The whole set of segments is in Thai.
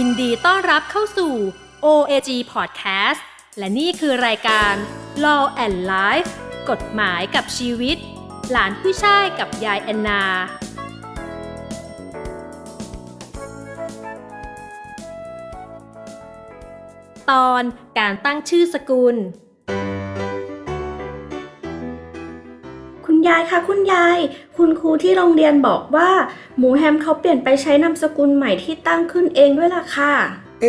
ยินดีต้อนรับเข้าสู่ OAG Podcast และนี่คือรายการ Law and Life กฎหมายกับชีวิต หลานผู้ชายกับยายแอนนา ตอนการตั้งชื่อสกุล คุณยายคะคุณยาย คุณครูที่โรงเรียนบอกว่า หมูแฮมเขาเปลี่ยนไปใช้นามสกุลใหม่ที่ตั้งขึ้นเองด้วยล่ะค่ะ เอ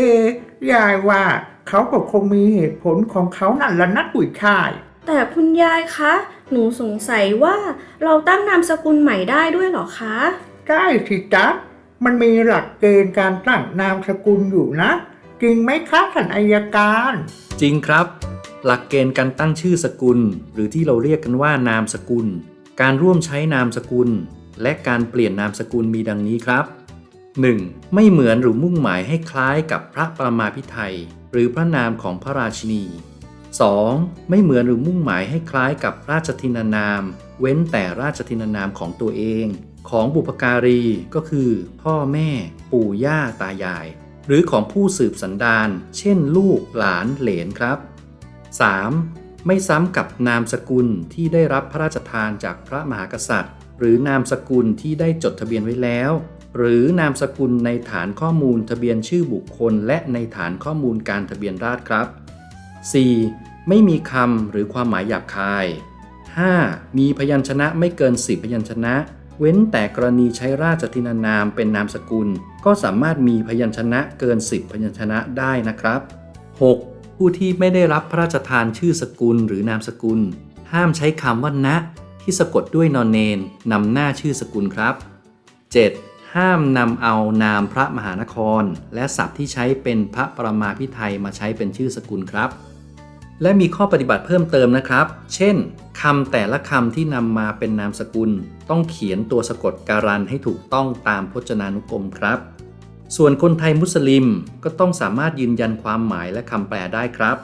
ยายว่าเขาก็คงมีเหตุผลของเขานั่นละนักกุยชาย แต่คุณยายคะ หนูสงสัยว่าเราตั้งนามสกุลใหม่ได้ด้วยเหรอคะ ได้สิจ๊ะ มันมีหลักเกณฑ์การตั้งนามสกุลอยู่นะ จริงไหมคะท่านอายการ จริงครับ หลักเกณฑ์การตั้งชื่อสกุล หรือที่เราเรียกกันว่านามสกุล การร่วมใช้นามสกุล และการเปลี่ยนนามสกุลมีดังนี้ครับ 1. ไม่เหมือนหรือมุ่งหมายให้คล้ายกับพระประมาพิไทยหรือพระนามของพระราชินี 2. ไม่เหมือนหรือมุ่งหมายให้คล้ายกับราชทินานาม เว้นแต่ราชทินานามของตัวเอง ของบุพการีก็คือ พ่อแม่ ปู่ย่าตายาย หรือของผู้สืบสันดาน เช่น ลูกหลานเหลนครับ 3. ไม่ซ้ำกับนามสกุลที่ได้รับพระราชทานจากพระมหากษัตริย์ หรือนามสกุลที่ได้จดทะเบียนไว้แล้ว หรือนามสกุลในฐานข้อมูลทะเบียนชื่อบุคคล และในฐานข้อมูลการทะเบียนราษฎรครับ 4. ไม่มีคำหรือความหมายหยาบคาย 5. มีพยัญชนะไม่เกิน 10 พยัญชนะ เว้นแต่กรณีใช้ราชทินานามเป็นนามสกุล ก็สามารถมีพยัญชนะเกิน 10 พยัญชนะได้นะครับ 6. ผู้ที่ไม่ได้รับพระราชทานชื่อสกุลหรือนามสกุล ห้ามใช้คำว่าณที่สะกดด้วยนอนเนนนำหน้าชื่อสกุลครับ 7. ห้ามนำเอานามพระมหานคร และศัพท์ที่ใช้เป็นพระประมาพิไทยมาใช้เป็นชื่อสกุลครับ และมีข้อปฏิบัติเพิ่มเติมนะครับ เช่นคำแต่ละคำที่นำมาเป็นนามสกุล ต้องเขียนตัวสะกดการันให้ถูกต้องตามพจนานุกรมครับ ส่วนคนไทยมุสลิมก็ต้องสามารถยืนยันความหมายและคำแปลได้ครับ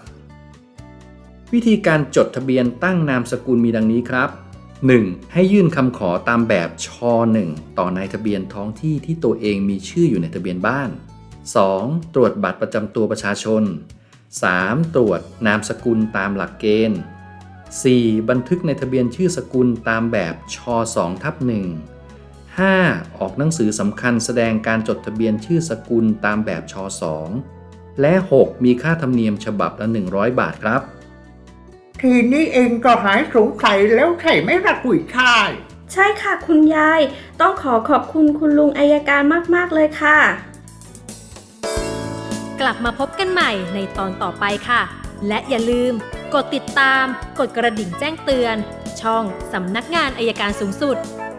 วิธีการจดทะเบียนตั้งนามสกุลมีดังนี้ครับ 1. ให้ยื่นคำขอตามแบบช .1 ต่อนายทะเบียนท้องที่ที่ตัวเองมีชื่ออยู่ในทะเบียนบ้าน 2. ตรวจบัตรประจำตัวประชาชน 3. ตรวจนามสกุลตามหลักเกณฑ์ 4. บันทึกในทะเบียนชื่อสกุลตามแบบช 2 ทับ1 5. ออกหนังสือสำคัญแสดงการจดทะเบียนชื่อสกุลตามแบบช2และ 6. มีค่าธรรมเนียมฉบับละ 100 บาทครับ ทีนี้เองก็หายสงสัยแล้วใช่ไหมล่ะกุยชาย ใช่ค่ะคุณยาย ต้องขอขอบคุณคุณลุงอายการมาก ๆ เลยค่ะ กลับมาพบกันใหม่ในตอนต่อไปค่ะ และอย่าลืม กดติดตาม กดกระดิ่งแจ้งเตือน ช่องสำนักงานอายการสูงสุด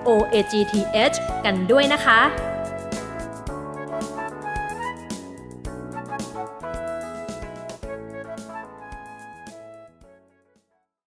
OAGTH กันด้วยนะคะ